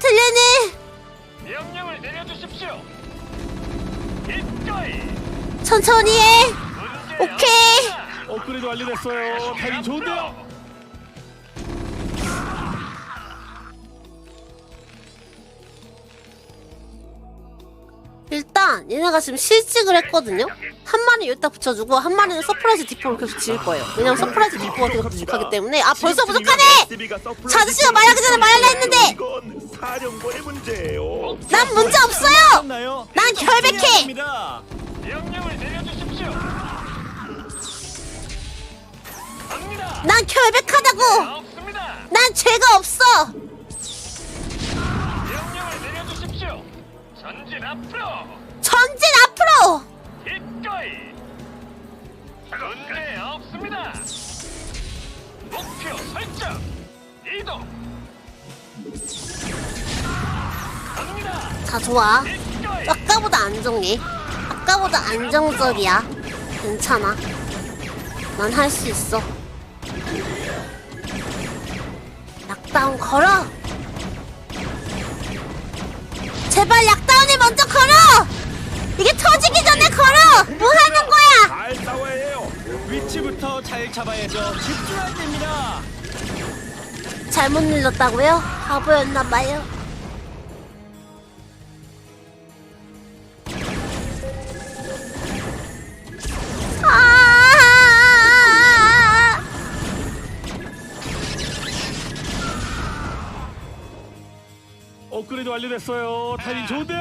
들리니? 명령을 내려주십시오. 기꺼이 천천히 해. 문제 오케이. 없습니다. 업그레이드 완료됐어요. 타이밍 좋은데요? 일단 얘네가 지금 실직을 했거든요. 한 마리 여기다 붙여주고 한 마리는 서프라이즈 디포를 계속 지을 거예요. 왜냐면 서프라이즈 디포가 계속 부족하기 때문에 아 벌써 부족하네. 자, 아저씨가 말하기 전에 말하려 했는데! 난 문제 없어요. 난 결백해. 난 결백하다고. 난 죄가 없어. 전진 앞으로. 전진 앞으로. 기꺼이. 문제 없습니다. 목표 설정. 이동. 갑니다. 자 좋아. 기꺼이. 아까보다 안정해. 아까보다 안정적이야. 괜찮아. 난 할 수 있어. 락다운 걸어. 제발 걸어. 이게 터지기 전에 걸어. 뭐 하는 거야? 잘 싸워야 해요. 위치부터 잘 잡아야죠. 집중할 때입니다. 잘못 눌렀다고요? 바보였나봐요. 아! 업그레이드 완료됐어요. 타이밍 좋은데요?